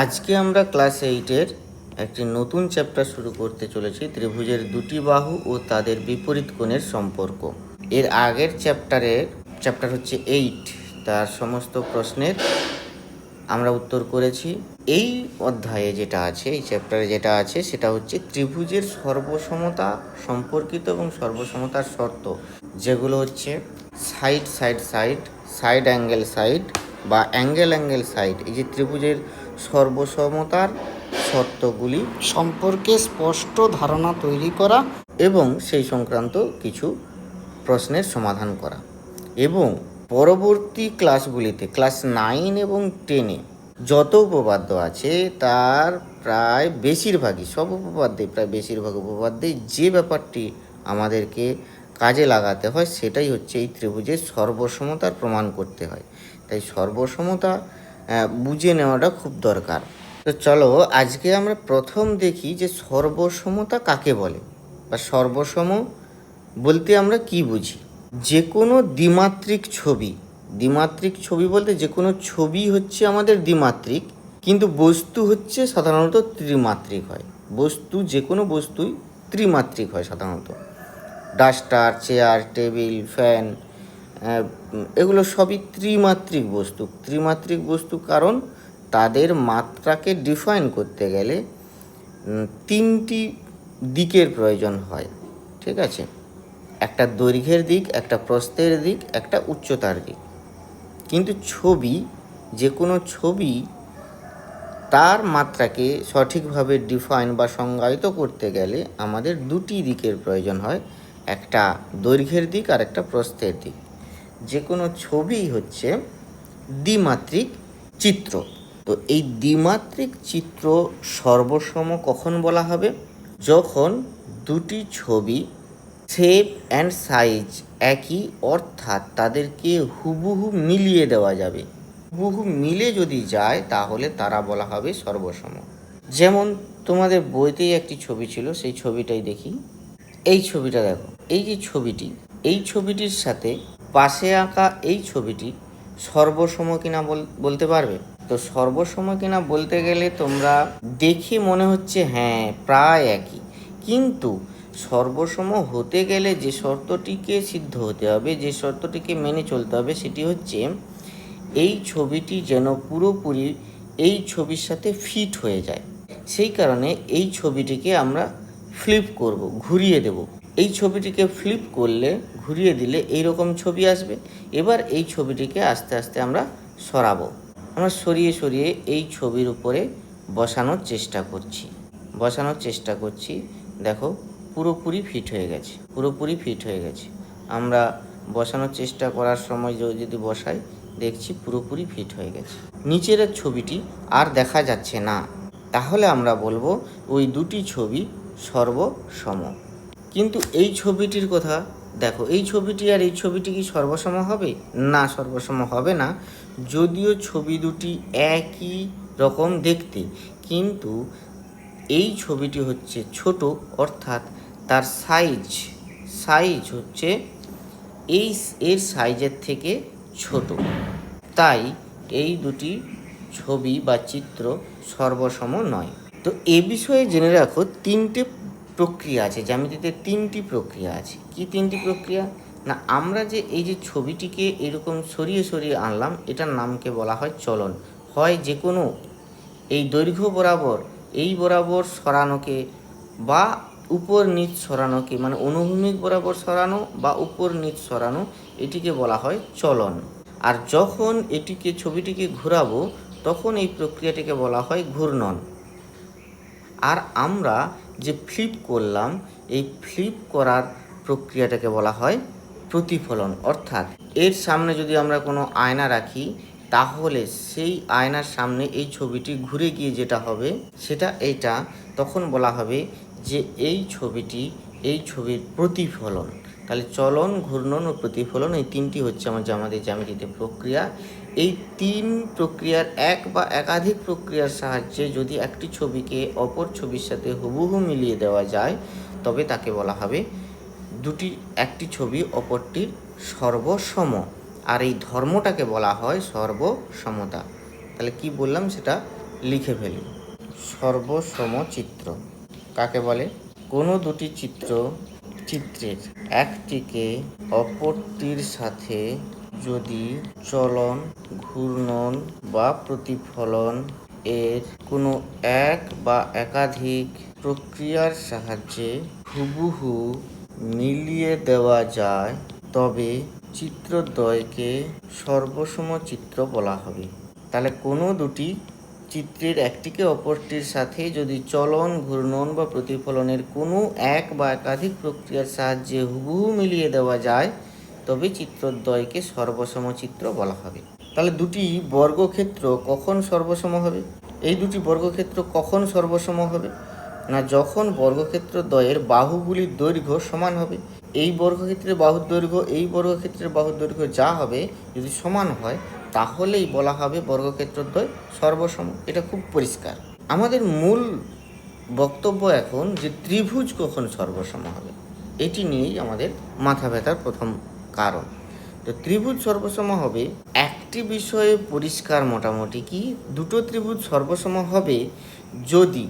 আজকে আমরা ক্লাস এইটের একটি নতুন চ্যাপ্টার শুরু করতে চলেছি, ত্রিভুজের দুটি বাহু ও তাদের বিপরীত কোণের সম্পর্ক। এর আগের চ্যাপ্টারের চ্যাপ্টার হচ্ছে এইট তার সমস্ত প্রশ্নের আমরা উত্তর করেছি। এই অধ্যায়ে যেটা আছে, এই চ্যাপ্টারে যেটা আছে, সেটা হচ্ছে ত্রিভুজের সর্বসমতা সম্পর্কিত এবং সর্বসমতার শর্ত, যেগুলো হচ্ছে side side side side angle side বা অ্যাঙ্গেল অ্যাঙ্গেল সাইড এই যে ত্রিভুজের সর্বসমতার শর্তগুলি সম্পর্কে স্পষ্ট ধারণা তৈরি করা এবং সেই সংক্রান্ত কিছু প্রশ্নের সমাধান করা। এবং পরবর্তী ক্লাসগুলিতে ক্লাস নাইন এবং টেনে যত উপপাদ্য আছে তার প্রায় বেশিরভাগই সব উপপাদ্যে প্রায় বেশিরভাগ উপপাদ্যে যে ব্যাপারটি আমাদেরকে কাজে লাগাতে হয় সেটাই হচ্ছে এই ত্রিভুজের সর্বসমতার প্রমাণ করতে হয়। তাই সর্বসমতা বুঝে নেওয়াটা খুব দরকার। তো চলো, আজকে আমরা প্রথম দেখি যে সর্বসমতা কাকে বলে? বা সর্বসম বলতে আমরা কি বুঝি? যে কোনো দ্বিমাত্রিক ছবি দ্বিমাত্রিক ছবি বলতে যে কোনো ছবি হচ্ছে আমাদের দ্বিমাত্রিক, কিন্তু বস্তু হচ্ছে সাধারণত ত্রিমাত্রিক হয়। বস্তু যে কোনো বস্তুই ত্রিমাত্রিক হয় সাধারণত। ডাস্টার, চেয়ার, টেবিল, ফ্যান এগুলো সবই ত্রিমাত্রিক বস্তু। ত্রিমাত্রিক বস্তু কারণ তাদের মাত্রাকে ডিফাইন করতে গেলে তিনটি দিকের প্রয়োজন হয়, ঠিক আছে? একটা দৈর্ঘ্যের দিক, একটা প্রস্থের দিক, একটা উচ্চতার দিক। কিন্তু ছবি যে কোনো ছবি তার মাত্রাকে সঠিকভাবে ডিফাইন বা সংজ্ঞায়িত করতে গেলে আমাদের দুটি দিকের প্রয়োজন হয়, একটা দৈর্ঘ্যের দিক আর একটা প্রস্থের দিক। যে কোনো ছবি হচ্ছে দ্বিমাত্রিক চিত্র। তো এই দ্বিমাত্রিক চিত্র সর্বসম কখন বলা হবে? যখন দুটি ছবি শেপ অ্যান্ড সাইজ একই, অর্থাৎ তাদেরকে হুবহু মিলিয়ে দেওয়া যাবে। হুবহু মিলে যদি যায়, তাহলে তারা বলা হবে সর্বসম। যেমন তোমাদের বইতেই একটি ছবি ছিল, সেই ছবিটাই দেখি। এই ছবিটা দেখো। এই যে ছবিটি, এই ছবিটির সাথে পাশে আঁকা এই ছবিটি সর্বসম কিনা বল- বলতে পারবে? তো সর্বসম কিনা বলতে গেলে তোমরা দেখে মনে হচ্ছে হ্যাঁ প্রায় একই। কিন্তু সর্বসম হতে গেলে যে শর্তটিকে সিদ্ধ হতে হবে, যে শর্তটিকে মেনে চলতে হবে, সেটি হচ্ছে এই ছবিটি যেন পুরোপুরি এই ছবির সাথে ফিট হয়ে যায়। সেই কারণে এই ছবিটিকে আমরা ফ্লিপ করব, ঘুরিয়ে দেব। এই ছবিটিকে ফ্লিপ করলে, ঘুরিয়ে দিলে এই রকম ছবি আসবে। এবার এই ছবিটিকে আস্তে আস্তে আমরা সরাবো। আমরা সরিয়ে সরিয়ে এই ছবির উপরে বসানোর চেষ্টা করছি। বসানোর চেষ্টা করছি, দেখো, পুরোপুরি ফিট হয়ে গেছে, পুরোপুরি ফিট হয়ে গেছে। আমরা বসানোর চেষ্টা করার সময় যদি বসাই, দেখছি পুরোপুরি ফিট হয়ে গেছে। নিচের ছবিটি আর দেখা যাচ্ছে না। তাহলে আমরা বলব, ওই দুটি ছবি সর্বসম। কিন্তু এই ছবিটির কথা দেখো, এই ছবিটি আর এই ছবিটি কি সর্বসম হবে? না, সর্বসম হবে না। যদিও ছবি দুটি একই রকম দেখতে, কিন্তু এই ছবিটি হচ্ছে ছোট, অর্থাৎ তার সাইজ সাইজ হচ্ছে এই এর সাইজের থেকে ছোট। তাই এই দুটি ছবি বা চিত্র সর্বসম নয়। তো এ বিষয়ে জেনে রাখো, তিনটে প্রক্রিয়া আছে, জ্যামিতিতে তিনটি প্রক্রিয়া আছে। কি তিনটি প্রক্রিয়া? না, আমরা যে এই যে ছবিটিকে এরকম সরিয়ে সরিয়ে আনলাম, এটার নামকে বলা হয় চলন। হয় যে কোনো, এই দৈর্ঘ্য বরাবর, এই বরাবর সরানোকে বা উপর নিচ সরানোকে মানে অনুভূমিক বরাবর সরানো বা উপর নিচ সরানো, এটিকে বলা হয় চলন। আর যখন এটিকে, ছবিটিকে ঘোরাবো, তখন এই প্রক্রিয়াটিকে বলা হয় ঘূর্ণন। আর আমরা যে ফ্লিপ করলাম, এই ফ্লিপ করার প্রক্রিয়াটাকে বলা হয় প্রতিফলন। অর্থাৎ এর সামনে যদি আমরা কোনো আয়না রাখি, তাহলে সেই আয়নার সামনে এই ছবিটি ঘুরে গিয়ে যেটা হবে, সেটা এইটা, তখন বলা হবে যে এই ছবিটি, এই ছবির প্রতিফলন। তাহলে চলন, ঘূর্ণন ও প্রতিফলন এই তিনটি হচ্ছে আমার যে আমাদের প্রক্রিয়া। এই তিন প্রক্রিয়ার এক বা একাধিক প্রক্রিয়ার সাহায্যে যদি একটি ছবিকে অপর ছবির সাথে হুবহু মিলিয়ে দেওয়া যায়, তবে তাকে বলা হবে দুটি, একটি ছবি অপরটির সর্বসম। আর এই ধর্মটাকে বলা হয় সর্বসমতা। তাহলে কি বললাম সেটা লিখে ফেলি। সর্বসম চিত্র। কাকে বলে? কোনো দুটি চিত্র, চিত্রের একটিকে অপরটির সাথে যদি চলন, ঘূর্ণন বা প্রতিফলন এর কোনো এক বা একাধিক প্রক্রিয়ার সাহায্যে হুবহু মিলিয়ে দেওয়া যায়, তবে চিত্রদ্বয়কে সর্বসম চিত্র বলা হবে। তাহলে কোনো দুটি চিত্রের একটিকে অপরটির সাথে যদি চলন, ঘূর্ণন বা প্রতিফলনের কোনো এক বা একাধিক প্রক্রিয়ার সাহায্যে হুবহু মিলিয়ে দেওয়া যায় তবে চিত্রদ্বয়কে সর্বসম চিত্র বলা হবে। তাহলে দুটি বর্গক্ষেত্র কখন সর্বসম হবে? এই দুটি বর্গক্ষেত্র কখন সর্বসম হবে? না যখন বর্গক্ষেত্র দ্বয়ের বাহুগুলির দৈর্ঘ্য সমান হবে? এই বর্গক্ষেত্রের বাহুর দৈর্ঘ্য, এই বর্গক্ষেত্রের বাহুর দৈর্ঘ্য যা হবে, যদি সমান হয়, তাহলেই বলা হবে বর্গক্ষেত্রদ্বয় সর্বসম। এটা খুব পরিষ্কার। আমাদের মূল বক্তব্য এখন যে ত্রিভুজ কখন সর্বসম হবে, এটি নিয়েই আমাদের মাথা ব্যথার প্রথম কারণ। তো ত্রিভুজ সর্বসম হবে, একটি বিষয়ে পরিষ্কার মোটামুটি কি? দুটো ত্রিভুজ সর্বসম হবে যদি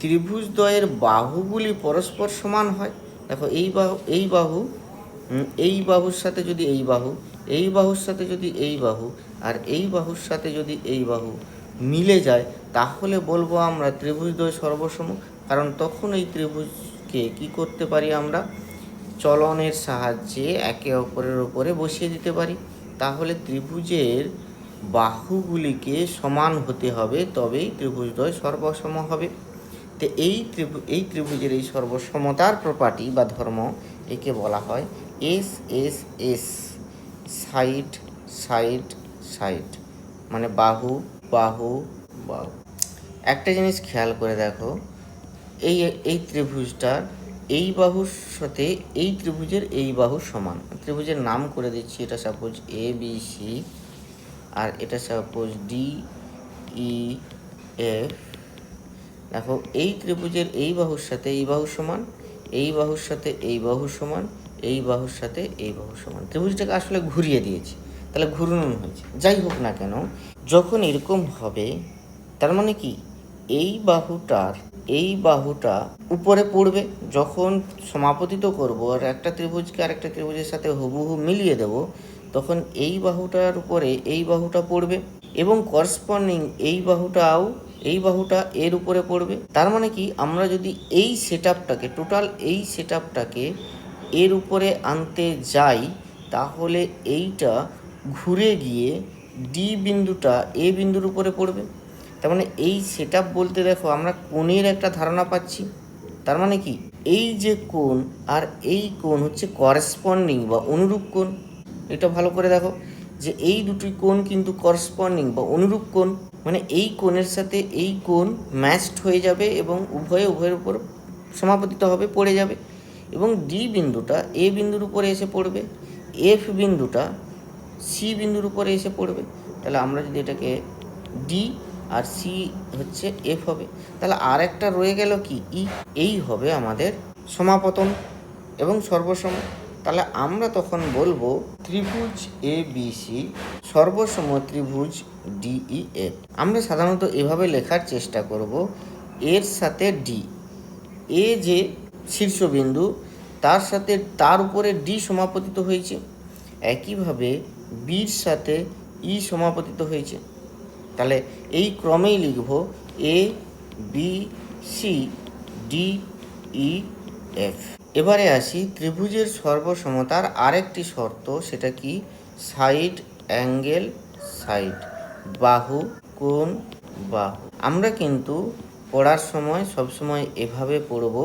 ত্রিভুজদ্বয়ের বাহুগুলি পরস্পর সমান হয়। দেখো, এই বাহু এই বাহু এই বাহুর সাথে যদি এই বাহু, এই বাহুর সাথে যদি এই বাহু, আর এই বাহুর সাথে যদি এই বাহু মিলে যায়, তাহলে বলব আমরা ত্রিভুজদ্বয় সর্বসম। কারণ তখন এই ত্রিভুজকে কি করতে পারি আমরা? চলনের সাহায্যে একে অপরের উপরে বসিয়ে দিতে পারি। তাহলে ত্রিভুজের বাহুগুলিকে সমান হতে হবে, তবেই ত্রিভুজদ্বয় সর্বসম হবে। তো এই ত্রিভু, এই ত্রিভুজের এই সর্বসমতার প্রপার্টি বা ধর্ম একে বলা হয় S S S side side side মানে বাহু বাহু বাহু। একটা জিনিস খেয়াল করে দেখো, এই এই ত্রিভুজটার এই বাহুর সাথে এই ত্রিভুজের এই বাহু সমান। ত্রিভুজের নাম করে দিচ্ছি, এটা সাপোজ এ বি সি আর এটা সাপোজ ডি ই এফ দেখো, এই ত্রিভুজের এই বাহুর সাথে এই বাহু সমান, এই বাহুর সাথে এই বাহু সমান, এই বাহুর সাথে এই বাহু সমান। ত্রিভুজটাকে আসলে ঘুরিয়ে দিয়েছি, তাহলে ঘূর্ণন হয়েছে। যাই হোক না কেন, যখন এরকম হবে, তার মানে কি? এই বাহুটার এই বাহুটা উপরে পড়বে, যখন সমাপতিত করব আর একটা ত্রিভুজকে আরেকটা ত্রিভুজের সাথে হুবহু মিলিয়ে দেব, তখন এই বাহুটার উপরে এই বাহুটা পড়বে এবং করসপন্ডিং এই বাহুটাও এই বাহুটা এর উপরে পড়বে। তার মানে কি? আমরা যদি এই সেট টোটাল এই সেট এর উপরে আনতে যাই, তাহলে এইটা ঘুরে গিয়ে ডি বিন্দুটা এ বিন্দুর উপরে পড়বে। তার মানে এই সেট বলতে দেখো আমরা কোণের একটা ধারণা পাচ্ছি। তার মানে কি? এই যে কোণ আর এই কোণ হচ্ছে করেসপন্ডিং বা অনুরূপ কোণ। এটা ভালো করে দেখো যে এই দুটি কোণ কিন্তু করসপন্ডিং বা অনুরূপ কোণ। মানে এই কোণের সাথে এই কোণ ম্যাচড হয়ে যাবে এবং উভয়ে, উভয়ের উপর সমাপতিত হবে, পড়ে যাবে। এবং ডি বিন্দুটা এ বিন্দুর উপরে এসে পড়বে এফ বিন্দুটা সি বিন্দুর উপরে এসে পড়বে। তাহলে আমরা যদি এটাকে ডি আর সি হচ্ছে এফ হবে। তাহলে আর একটা রয়ে গেল কি? ই এই হবে আমাদের সমাপতন এবং সর্বসম। তাহলে আমরা তখন বলব ত্রিভুজ এ বি সি সর্বসম ত্রিভুজ ডিই এফ আমরা সাধারণত এভাবে লেখার চেষ্টা করব। এর সাথে ডি এ যে শীর্ষবিন্দু, তার সাথে, তার উপরে ডি সমাপতিত হয়েছে। একইভাবে বির সাথে ই সমাপতিত হয়েছে। তাহলে এই ক্রমেই লিখব A B C D E F এবারে আসি ত্রিভুজের সর্বসমতার আরেকটি শর্ত, সেটা কি? Side, angle, side. বাহু কোন বাহু। আমরা কিন্তু পড়ার সময়, সবসময় এভাবে পড়ব।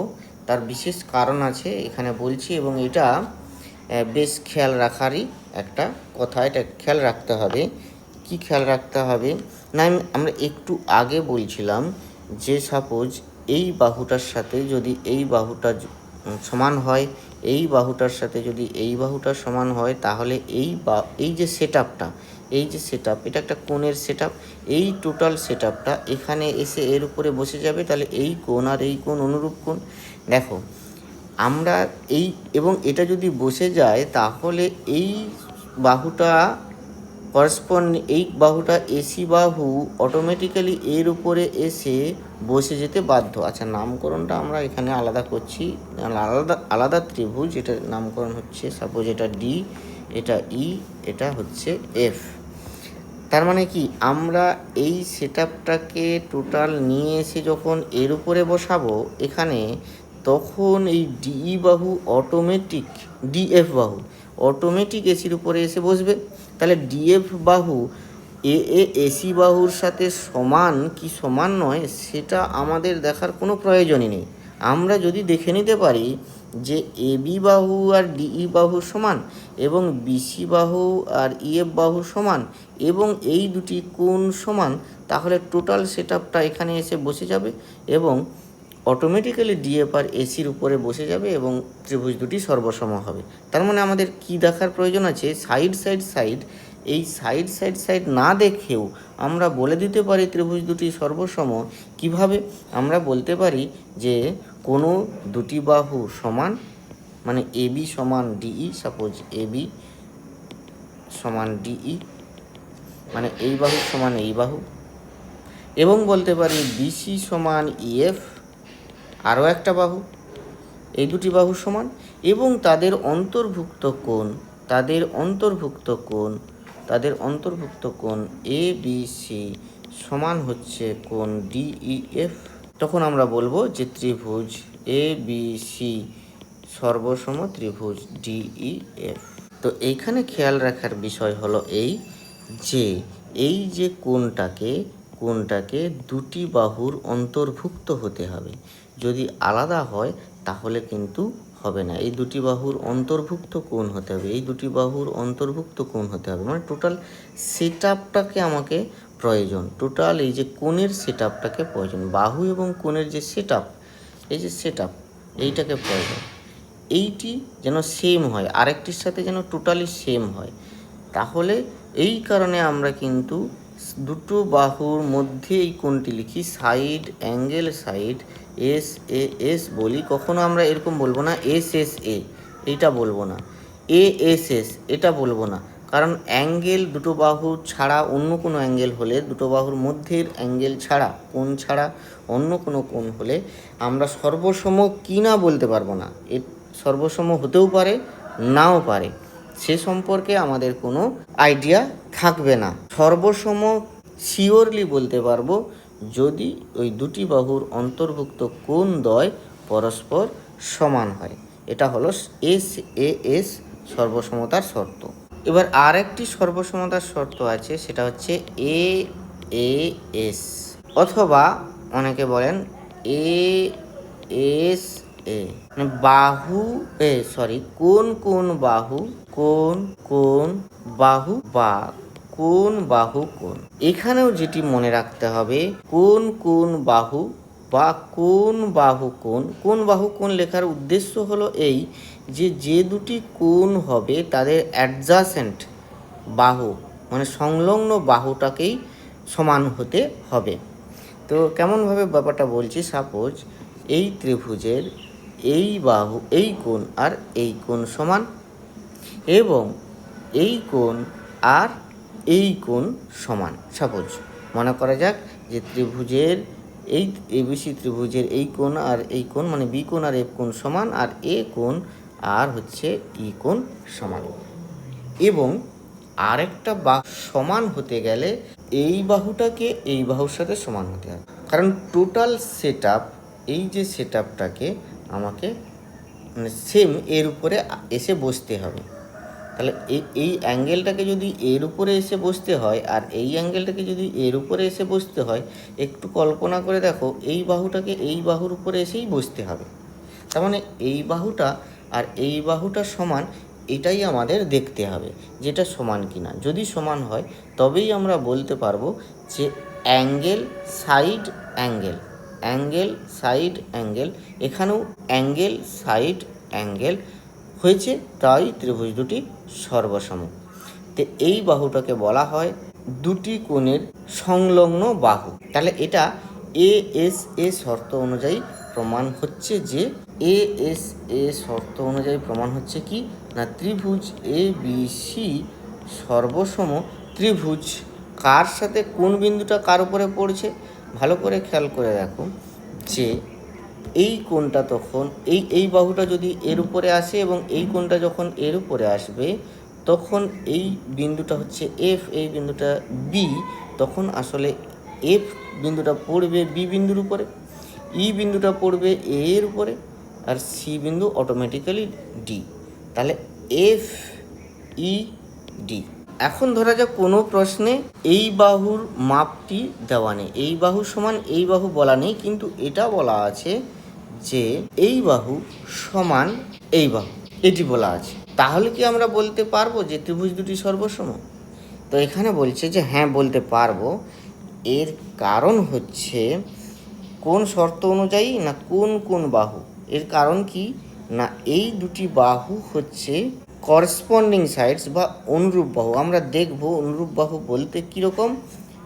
তার বিশেষ কারণ আছে, এখানে বলছি, এবং এটা বেশ খেয়াল রাখারই একটা কথা। এটা খেয়াল রাখতে হবে। কি খেয়াল রাখতে হবে? না, আমি- আমরা একটু আগে বলছিলাম যে সাপোজ এই বাহুটার সাথে যদি এই বাহুটা সমান হয়, এই বাহুটার সাথে যদি এই বাহুটা সমান হয়, তাহলে এই বা, এই যে সেট এই যে সেট এটা একটা কোণের সেট এই টোটাল সেট এখানে এসে এর উপরে বসে যাবে, তাহলে এই কোণ আর এই কোণ অনুরূপ কোণ। দেখো, আমরা এই, এবং এটা যদি বসে যায়, তাহলে এই বাহুটা করসপন্ড এই বাহুটা এসি বাহু অটোমেটিক্যালি এর উপরে এসে বসে যেতে বাধ্য। আচ্ছা নামকরণটা আমরা এখানে আলাদা করছি। আলাদা আলাদা ত্রিভুজ, এটার নামকরণ হচ্ছে সাপোজ এটা ডি এটা ই এটা হচ্ছে এফ তার মানে কি? আমরা এই সেটআপটাকে টোটাল নিয়ে এসে যখন এর উপরে বসাবো, এখানে তখন এই ডিই বাহু অটোমেটিক ডিএফ বাহু অটোমেটিক এসির উপরে এসে বসবে। তাহলে ডিএফ বাহু, এ এ এসি বাহুর সাথে সমান কি সমান নয়, সেটা আমাদের দেখার কোনো প্রয়োজনই নেই। আমরা যদি দেখে নিতে পারি যে এ বি বাহু আর ডিই বাহু সমান এবং বিসি বাহু আর ইএফ বাহু সমান এবং এই দুটি কোণ সমান, তাহলে টোটাল সেট এখানে এসে বসে যাবে এবং অটোমেটিক্যালি ডিএফ আর এসির উপরে বসে যাবে এবং ত্রিভুজ দুটি সর্বসম হবে। তার মানে আমাদের কি দেখার প্রয়োজন আছে? সাইড সাইড সাইড এই সাইড সাইড সাইড না দেখেও আমরা বলে দিতে পারি ত্রিভুজ দুটি সর্বসম। কীভাবে? আমরা বলতে পারি যে কোনো দুটি বাহু সমান মানে এবি সমান ডিই সাপোজ এ বি সমান ডিই মানে এই বাহু সমান এই বাহু। এবং বলতে পারি বিসি সমান ইএফ আরও একটা বাহু। এই দুটি বাহু সমান। এবং তাদের অন্তর্ভুক্ত কোণ, তাদের অন্তর্ভুক্ত কোণ, তাদের অন্তর্ভুক্ত কোণ এ বি সি সমান হচ্ছে কোণ ডিইএফ তখন আমরা বলব যে ত্রিভুজ এ বি সি সর্বসম ত্রিভুজ ডিইএফ তো এইখানে খেয়াল রাখার বিষয় হলো এই যে এই যে কোণটাকে কোণটাকে দুটি বাহুর অন্তর্ভুক্ত হতে হবে। যদি আলাদা হয়, তাহলে কিন্তু হবে না। এই দুটি বাহুর অন্তর্ভুক্ত কোণ হতে হবে। এই দুটি বাহুর অন্তর্ভুক্ত কোণ হতে হবে। মানে টোটাল সেট আমাকে প্রয়োজন। টোটাল এই যে কোণের সেট প্রয়োজন। বাহু এবং কোণের যে সেট এই যে সেট এইটাকে প্রয়োজন। এইটি যেন সেম হয়, আরেকটির সাথে যেন টোটালি সেম হয়। তাহলে এই কারণে আমরা কিন্তু দুটো বাহুর মধ্যে এই কোণটি লিখি side angle side S, A, S বলি, কখনো আমরা এরকম বলব না, এস এস, এ। এইটা বলব না। এ, এস এস, এটা বলব না। কারণ অ্যাঙ্গেল দুটো বাহু ছাড়া অন্য কোনো অ্যাঙ্গেল হলে, দুটো বাহুর মধ্যের অ্যাঙ্গেল ছাড়া, কোণ ছাড়া অন্য কোনো কোণ হলে, আমরা সর্বসম কি না বলতে পারব না। এ সর্বসম হতেও পারে, নাও পারে। সে সম্পর্কে আমাদের কোনো আইডিয়া থাকবে না। সর্বসম শিওরলি বলতে পারব যদি ওই দুটি বাহুর অন্তর্ভুক্ত কোণ দ্বয় পরস্পর সমান হয়। এটা হলো এস, এ, এস সর্বসমতার শর্ত। এবার আর একটি সর্বসমতার শর্ত আছে, সেটা হচ্ছে এ এ, এস। অথবা অনেকে বলেন এ, এস, এ। মানে বাহু, এ সরি কোন কোন বাহু, কোন কোন বাহু বা কোন বাহু কোন? এখানেও যেটি মনে রাখতে হবে, কোন কোন বাহু বা কোন বাহু কোন কোন বাহু কোন লেখার উদ্দেশ্য হলো এই যে যে দুটি কোন হবে তাদের অ্যাডজাসেন্ট বাহু মানে সংলগ্ন বাহুটাকেই সমান হতে হবে। তো কেমনভাবে ব্যাপারটা বলছি সাপোজ এই ত্রিভুজের এই বাহু, এই কোণ আর এই কোণ সমান এবং এই কোণ আর এই কোণ সমান, সাপোজ। মনে করা যাক যে ত্রিভুজের এই এবিসি ত্রিভুজের এই কোণ আর এই কোণ মানে বি কোণ আর এফ কোণ সমান আর এ কোণ আর হচ্ছে ই কোণ সমান। এবং আরেকটা বাহু সমান হতে গেলে এই বাহুটাকে এই বাহুর সাথে সমান হতে হবে। কারণ টোটাল সেট এই যে সেট আমাকে মানে সেম এর উপরে এসে বসতে হবে। তাহলে এই এই অ্যাঙ্গেলটাকে যদি এর উপরে এসে বসতে হয় আর এই অ্যাঙ্গেলটাকে যদি এর উপরে এসে বসতে হয়, একটু কল্পনা করে দেখো, এই বাহুটাকে এই বাহুর উপরে এসেই বসতে হবে। তার মানে এই বাহুটা আর এই বাহুটা সমান, এটাই আমাদের দেখতে হবে যেটা সমান কিনা। যদি সমান হয়, তবেই আমরা বলতে পারব যে angle side angle angle side angle, এখানেও অ্যাঙ্গেল সাইড অ্যাঙ্গেল হয়েছে, তাই ত্রিভুজ দুটি সর্বসম। তো এই বাহুটাকে বলা হয় দুটি কোণের সংলগ্ন বাহু। তাহলে এটা এ এস এ শর্ত অনুযায়ী প্রমাণ হচ্ছে যে এ এস এ শর্ত অনুযায়ী প্রমাণ হচ্ছে কি? না, ত্রিভুজ এ, বি, সি সর্বসম ত্রিভুজ। কার সাথে কোন বিন্দুটা কার উপরে পড়ছে? ভালো করে খেয়াল করে দেখো যে এই কোণটা তখন, এই এই বাহুটা যদি এর উপরে আসে এবং এই কোণটা যখন এর উপরে আসবে, তখন এই বিন্দুটা হচ্ছে এফ এই বিন্দুটা বি তখন আসলে এফ বিন্দুটা পড়বে বি বিন্দুর উপরে ই বিন্দুটা পড়বে এ এর উপরে, আর সি বিন্দু অটোমেটিক্যালি ডি তাহলে এফ ই ডি এখন ধরা যাক কোনো প্রশ্নে এই বাহুর মাপটি দেওয়া নেই। এই বাহু সমান, এই বাহু বলা নেই, কিন্তু এটা বলা আছে যে এই বাহু সমান এই বাহু, এটি বলা আছে। তাহলে কি আমরা বলতে পারব যে ত্রিভুজ দুটি সর্বসম? তো এখানে বলছে যে হ্যাঁ বলতে পারব। এর কারণ হচ্ছে কোন শর্ত অনুযায়ী না কোন কোন বাহু? এর কারণ কি? না এই দুটি বাহু হচ্ছে করসপন্ডিং সাইডস বা অনুরূপ বাহু। আমরা দেখব অনুরূপ বাহু বলতে কীরকম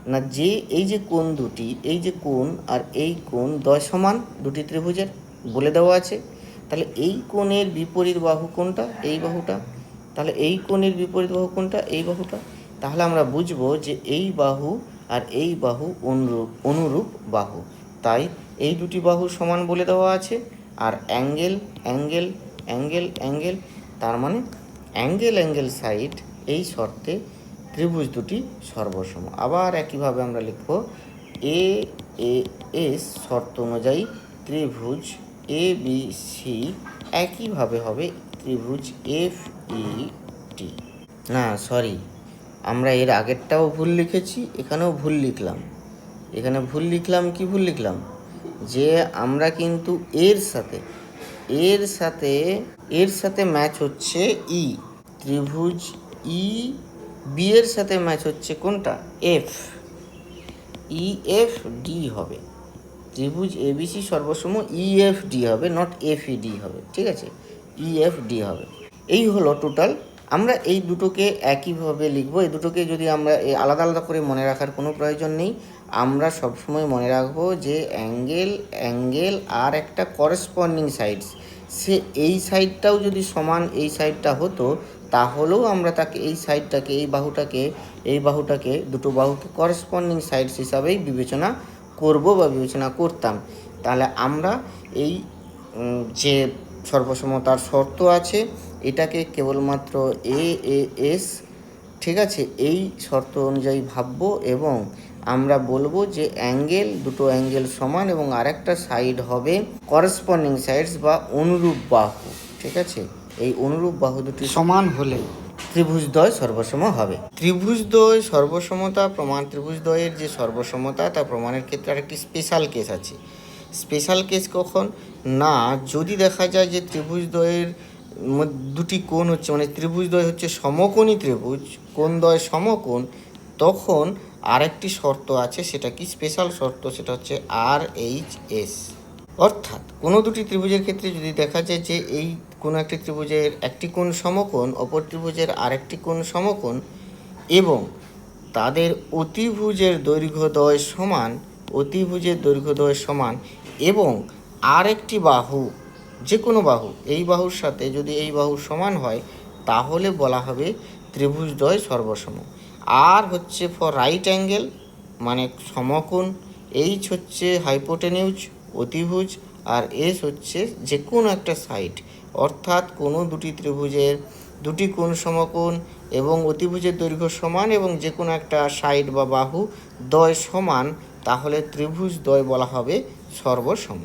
না যে এই যে কোণ দুটি, এই যে কোণ আর এই কোণ দয় সমান দুটি ত্রিভুজের। বলে দেওয়া আছে। তাহলে এই কোণের বিপরীত বাহু কোনটা এই বাহুটা, তাহলে এই কোণের বিপরীত বাহু কোনটা এই বাহুটা। তাহলে আমরা বুঝব যে এই বাহু আর এই বাহু অনুরূপ অনুরূপ বাহু। তাই এই দুটি বাহু সমান বলে দেওয়া আছে। আর অ্যাঙ্গেল অ্যাঙ্গেল অ্যাঙ্গেল অ্যাঙ্গেল, তার মানে অ্যাঙ্গেল অ্যাঙ্গেল সাইড এই শর্তে ত্রিভুজ দুটি সর্বসম। আবার একইভাবে আমরা লিখব এ এস শর্ত অনুযায়ী ত্রিভুজ এ বি সি একইভাবে হবে ত্রিভুজ এফ ই টি না সরি আমরা এর আগেরটাও ভুল লিখেছি, এখানেও ভুল লিখলাম। এখানে ভুল লিখলাম, কি ভুল লিখলাম? যে আমরা কিন্তু এর সাথে এর সাথে এর সাথে ম্যাচ হচ্ছে ই ত্রিভুজ ই বি এর সাথে ম্যাচ হচ্ছে কোনটা? এফ ই এফ ডি হবে। ত্রিভুজ এবিসি সর্বসম ই এফ ডি হবে নট এফ ই ডি হবে, ঠিক আছে? ই এফ ডি হবে। এই হলো টোটাল আমরা এই দুটোকে একইভাবে লিখব। এই দুটোকে যদি আমরা আলাদা আলাদা করে মনে রাখার কোনো প্রয়োজন নেই, আমরা সবসময় মনে রাখব যে অ্যাঙ্গেল অ্যাঙ্গেল আর একটা করসপন্ডিং সাইডস সে এই সাইডটাও যদি সমান এই সাইডটা হতো, তাহলেও আমরা তাকে এই সাইডটাকে এই বাহুটাকে এই বাহুটাকে, দুটো বাহুকে করসপন্ডিং সাইডস হিসাবেই বিবেচনা করব বা বিবেচনা করতাম, তাহলে আমরা এই যে সর্বসমতার শর্ত আছে, এটাকে কেবলমাত্র এ এ এস, ঠিক আছে, এই শর্ত অনুযায়ী ভাববো এবং আমরা বলব যে অ্যাঙ্গেল, দুটো অ্যাঙ্গেল সমান এবং আরেকটা সাইড হবে করসপন্ডিং সাইডস বা অনুরূপ বাহু, ঠিক আছে? এই অনুরূপ বাহু দুটি সমান হলে ত্রিভুজদ্বয় সর্বসম হবে। ত্রিভুজদ্বয় সর্বসমতা, প্রমাণ ত্রিভুজদ্বয়ের যে সর্বসমতা তা প্রমাণের ক্ষেত্রে আরেকটি স্পেশাল কেস আছে। স্পেশাল কেস কখন? না, যদি দেখা যায় যে ত্রিভুজদ্বয়ের দুটি কোণ হচ্ছে মানে ত্রিভুজদ্বয় হচ্ছে সমকোণী ত্রিভুজ কোণদ্বয় সমকোণ, তখন আরেকটি শর্ত আছে, সেটা কি স্পেশাল শর্ত? সেটা হচ্ছে আর এইচ এস অর্থাৎ কোনো দুটি ত্রিভুজের ক্ষেত্রে যদি দেখা যায় যে এই কোনো একটি ত্রিভুজের একটি কোণ সমকোণ, অপর ত্রিভুজের আরেকটি কোণ সমকোণ এবং তাদের অতিভুজের দৈর্ঘ্যদ্বয় সমান, অতিভুজের দৈর্ঘ্যদ্বয় সমান এবং আরেকটি বাহু যে কোনো বাহু, এই বাহুর সাথে যদি এই বাহু সমান হয়, তাহলে বলা হবে ত্রিভুজদ্বয় সর্বসম। আর হচ্ছে ফর রাইট অ্যাঙ্গেল মানে সমকোণ এইচ হচ্ছে হাইপোটেনিউজ অতিভুজ, আর এস হচ্ছে যে কোনো একটা সাইড অর্থাৎ কোনো দুটি ত্রিভুজের, দুটি কোণ সমকোণ এবং অতিভুজের দৈর্ঘ্য সমান এবং যে কোনো একটা সাইড বা বাহু দ্বয় সমান, তাহলে ত্রিভুজ দ্বয় বলা হবে সর্বসম।